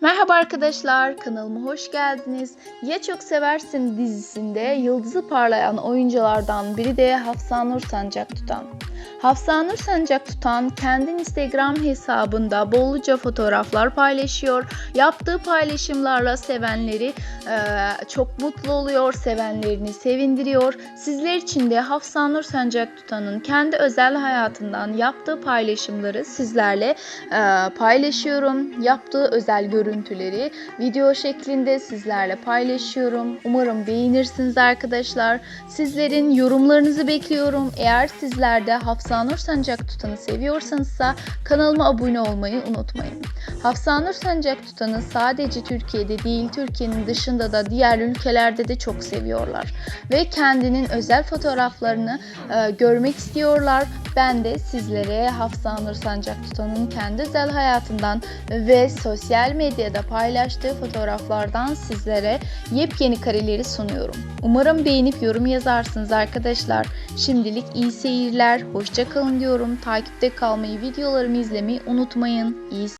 Merhaba arkadaşlar, kanalıma hoş geldiniz. Ya Çok Seversin dizisinde yıldızı parlayan oyunculardan biri de Hafsanur Sancak Tutan. Hafsanur Sancak Tutan kendi Instagram hesabında bolluca fotoğraflar paylaşıyor. Yaptığı paylaşımlarla sevenleri e, çok mutlu oluyor, sevenlerini sevindiriyor. Sizler için de Hafsanur Sancak Tutan'ın kendi özel hayatından yaptığı paylaşımları sizlerle e, paylaşıyorum. Yaptığı özel görüntüleri video şeklinde sizlerle paylaşıyorum. Umarım beğenirsiniz arkadaşlar. Sizlerin yorumlarınızı bekliyorum. Eğer sizler de Hafsanur Sancak Tutan'ı seviyorsanızsa kanalıma abone olmayı unutmayın. Hafsanur Sancak Tutan'ı sadece Türkiye'de değil Türkiye'nin dışında da diğer ülkelerde de çok seviyorlar. Ve kendinin özel fotoğraflarını e, görmek istiyorlar. Ben de sizlere Hafsanur Sancak Tutan'ın kendi özel hayatından ve sosyal medyada paylaştığı fotoğraflardan sizlere yepyeni kareleri sunuyorum. Umarım beğenip yorum yazarsınız arkadaşlar. Şimdilik iyi seyirler, hoşça kalın diyorum. Takipte kalmayı, videolarımı izlemeyi unutmayın. İyi